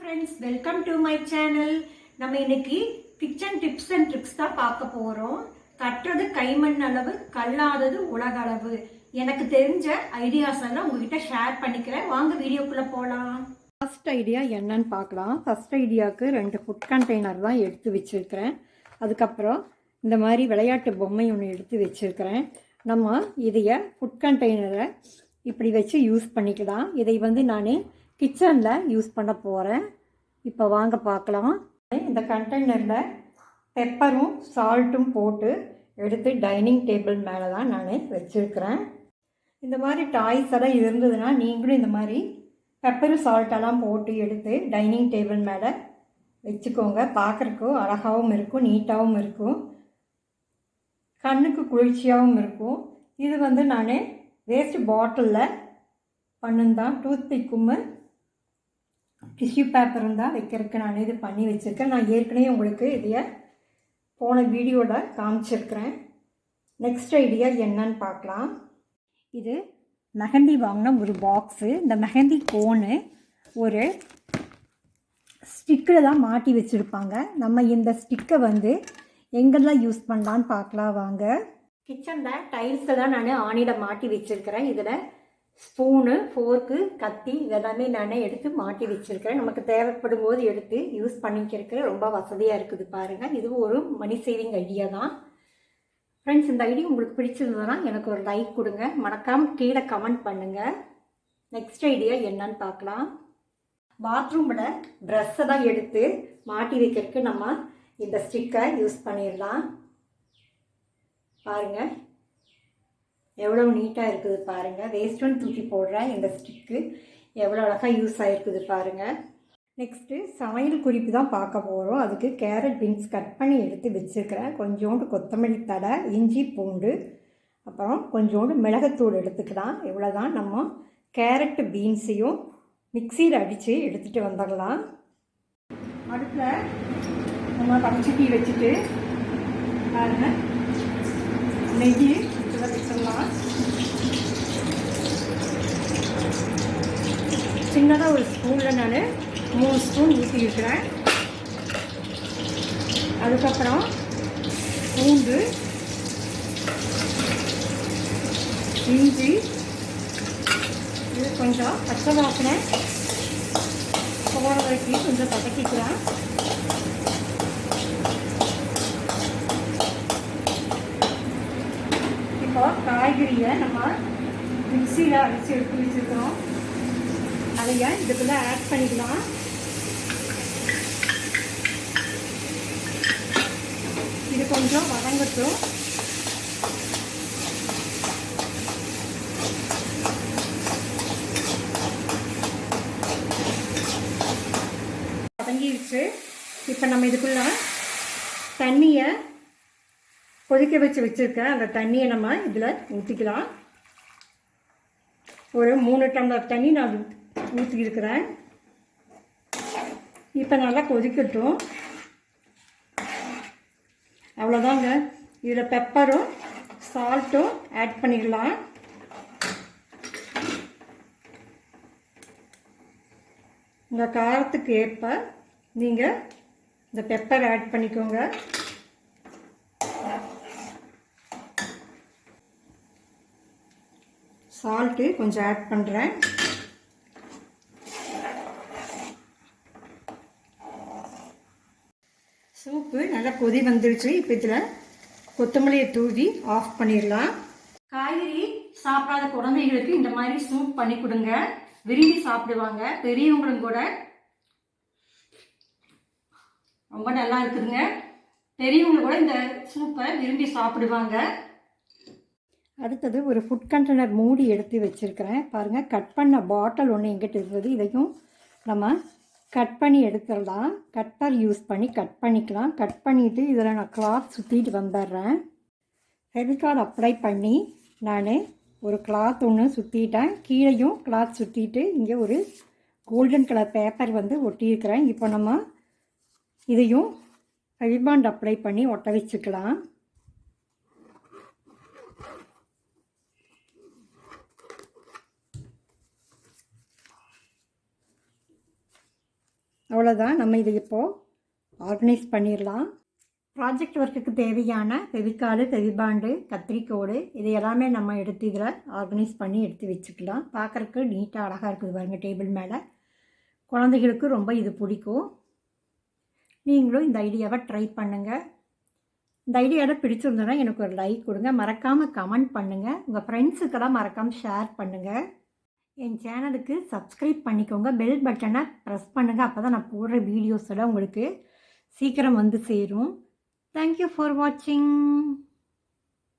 Friends welcome to my channel நம்ம இன்னைக்கு kitchen tips and drips தான் பார்க்க போகிறோம் கட்டுறது கைமண் அளவு கல்லாதது உலக அளவு எனக்கு தெரிஞ்ச ஐடியாஸ் எல்லாம் உங்ககிட்ட ஷேர் பண்ணிக்கிறேன். வாங்க வீடியோக்குள்ளே போகலாம் ஃபர்ஸ்ட் ஐடியா என்னன்னு பார்க்கலாம். ஃபர்ஸ்ட் ஐடியாவுக்கு ரெண்டு ஃபுட் கண்டெய்னர் தான் எடுத்து வச்சுருக்கிறேன். அதுக்கப்புறம் இந்த மாதிரி விளையாட்டு பொம்மை ஒன்று எடுத்து வச்சுருக்கிறேன். நம்ம இதைய ஃபுட் கண்டெய்னரை இப்படி வச்சு யூஸ் பண்ணிக்கலாம். இதை வந்து நான் கிச்சனில் யூஸ் பண்ண போகிறேன் இப்போ வாங்க பார்க்கலாம் இந்த கண்டெய்னரில் பெப்பரும் சால்ட்டும் போட்டு எடுத்து டைனிங் டேபிள் மேலே தான் நான் வச்சுருக்கிறேன். இந்த மாதிரி டாய்ஸ் எல்லாம் இருந்ததுன்னா நீங்களும் இந்த மாதிரி பெப்பரு சால்ட்டெல்லாம் போட்டு எடுத்து டைனிங் டேபிள் மேலே வச்சுக்கோங்க. பார்க்குறக்கும் அழகாகவும் இருக்கும் நீட்டாகவும் இருக்கும். கண்ணுக்கு குளிர்ச்சியாகவும் இருக்கும். இது வந்து நான் வேஸ்ட் பாட்டிலில் பண்ணுந்தான் டூத் பிக்கும் டிஷ்யூ பேப்பரும் தான் வைக்கிறதுக்கு நான் இது பண்ணி வச்சுருக்கேன். நான் ஏற்கனவே உங்களுக்கு இதைய போன வீடியோவில் காமிச்சிருக்கிறேன். நெக்ஸ்ட் ஐடியா என்னன்னு பார்க்கலாம். இது மெஹந்தி வாங்கின ஒரு பாக்ஸு இந்த மெஹந்தி கோனு ஒரு ஸ்டிக்கில் தான் மாட்டி வச்சுருப்பாங்க. நம்ம இந்த ஸ்டிக்கை வந்து எங்கெல்லாம் யூஸ் பண்ணலான்னு பார்க்கலாம் வாங்க. கிச்சனில் டைல்ஸை தான் நான் ஆணியில் மாட்டி வச்சுருக்கிறேன். இதில் ஸ்பூனு ஃபோர்க்கு கத்தி இதெல்லாமே நான் எடுத்து மாட்டி வச்சுருக்கிறேன். நமக்கு தேவைப்படும் போது எடுத்து யூஸ் பண்ணிக்கிறதுக்கு ரொம்ப வசதியாக இருக்குது பாருங்கள் இதுவும் ஒரு மணி சேவிங் ஐடியா தான். ஃப்ரெண்ட்ஸ் இந்த ஐடியா உங்களுக்கு பிடிச்சிருந்ததுன்னா எனக்கு ஒரு லைக் கொடுங்க. மறக்காமல் கீழே கமெண்ட் பண்ணுங்கள் நெக்ஸ்ட் ஐடியா என்னன்னு பார்க்கலாம். பாத்ரூமில் ட்ரெஸ்ஸை தான் எடுத்து மாட்டி வைக்கிறதுக்கு நம்ம இந்த ஸ்டிக்கை யூஸ் பண்ணிடலாம். பாருங்கள் எவ்வளோ நீட்டாக இருக்குது பாருங்கள் வேஸ்ட்டும் தூக்கி போடுறேன் இந்த ஸ்டிக்கு எவ்வளோ அழகாக யூஸ் ஆகிருக்குது பாருங்கள் நெக்ஸ்ட்டு சமையல் குறிப்பு தான் பார்க்க போகிறோம் அதுக்கு கேரட் பீன்ஸ் கட் பண்ணி எடுத்து வச்சுருக்கிறேன். கொஞ்சோண்டு கொத்தமல்லி தடை இஞ்சி பூண்டு. அப்புறம் கொஞ்சோண்டு மிளகுத்தூள் எடுத்துக்கலாம். இவ்வளோ தான் நம்ம கேரட்டு பீன்ஸையும் மிக்சியில் அடித்து எடுத்துகிட்டு வந்துடலாம். அடுப்பில் நம்ம பச்சைட்டி வச்சுட்டு பாருங்கள் நெய் இதில் வச்சிடலாம் சின்னதாக ஒரு ஸ்பூனில் நான் மூணு ஸ்பூன் ஊற்றிருக்கிறேன் அதுக்கப்புறம் பூண்டு இஞ்சி இது கொஞ்சம் பச்சை வாசனை போகிற வரைக்கும் கொஞ்சம் பதக்கிக்கிறேன் இப்போ காய்கறியை நம்ம மிக்சியில் அடித்து எடுத்து வச்சுருக்கிறோம். அதைய இதுக்குள்ளே ஆட் பண்ணிக்கலாம்? இது கொஞ்சம் வதங்கட்டும். வதங்கிடுச்சு இப்போ நம்ம இதுக்குள்ளே தண்ணியை கொதிக்க வச்சு வச்சுருக்க அந்த தண்ணியை நம்ம இதில் ஊற்றிக்கலாம் ஒரு மூணு டம்ளர் தண்ணி நான் ஊற்றிருக்கிறேன் இப்போ நல்லா கொதிக்கட்டும். அவ்வளோதாங்க இதில் பெப்பரும் சால்ட்டும் ஆட் பண்ணிக்கலாம் உங்கள் காரத்துக்கு ஏற்ப நீங்கள் இந்த பெப்பர் ஆட் பண்ணிக்கோங்க. சால்ட்டு கொஞ்சம் ஆட் பண்ணுறேன் சூப்பு நல்லா கொதி வந்துருச்சு. இப்போ இதில் கொத்தமல்லியை தூவி ஆஃப் பண்ணிடலாம். காய்கறி சாப்பிடாத குழந்தைகளுக்கு இந்த மாதிரி சூப் பண்ணி கொடுங்க. விரும்பி சாப்பிடுவாங்க. பெரியவங்களும் கூட. ரொம்ப நல்லா இருக்குதுங்க. பெரியவங்க கூட இந்த சூப்பை விரும்பி சாப்பிடுவாங்க. அடுத்தது ஒரு ஃபுட் கண்டெய்னர் மூடி எடுத்து வச்சுருக்கிறேன். பாருங்கள் கட் பண்ண பாட்டில் ஒன்று எங்கிட்ட இருந்தது இதையும் நம்ம கட் பண்ணி எடுத்துடலாம். கட்டர் யூஸ் பண்ணி கட் பண்ணிக்கலாம். கட் பண்ணிவிட்டு இதில் நான் கிளாத் சுற்றிட்டு வந்துடுறேன். ஃபெவிகால் அப்ளை பண்ணி நான் ஒரு கிளாத் ஒன்று சுற்றிட்டேன் கீழேயும் கிளாத் சுற்றிட்டு இங்கே ஒரு கோல்டன் கலர் பேப்பர் வந்து ஒட்டியிருக்கிறேன். இப்போ நம்ம இதையும் ஃபெவிபாண்ட் அப்ளை பண்ணி ஒட்ட வச்சுக்கலாம். அவ்வளோதான் நம்ம இதை இப்போது ஆர்கனைஸ் பண்ணிடலாம். ப்ராஜெக்ட் ஒர்க்குக்கு தேவையான ஃபெவிக்காடு ஃபெவிபாண்டு கத்திரிக்கோடு இது எல்லாமே நம்ம எடுத்து இதில் ஆர்கனைஸ் பண்ணி எடுத்து வச்சுக்கலாம். பார்க்குறக்கு நீட்டாக அழகாக இருக்குது பாருங்க டேபிள் மேலே. குழந்தைகளுக்கு ரொம்ப இது பிடிக்கும். நீங்களும் இந்த ஐடியாவை ட்ரை பண்ணுங்கள் இந்த ஐடியாவை பிடிச்சிருந்தோன்னா எனக்கு ஒரு லைக் கொடுங்க. மறக்காமல் கமெண்ட் பண்ணுங்கள் உங்கள் ஃப்ரெண்ட்ஸுக்கெல்லாம் மறக்காமல் ஷேர் பண்ணுங்கள் என் சேனலுக்கு சப்ஸ்கிரைப் பண்ணிக்கோங்க. பெல் பட்டனை ப்ரெஸ் பண்ணுங்கள் அப்போ தான் நான் போடுற வீடியோஸோட உங்களுக்கு சீக்கிரம் வந்து சேரும். தேங்க்யூ ஃபார் வாட்சிங்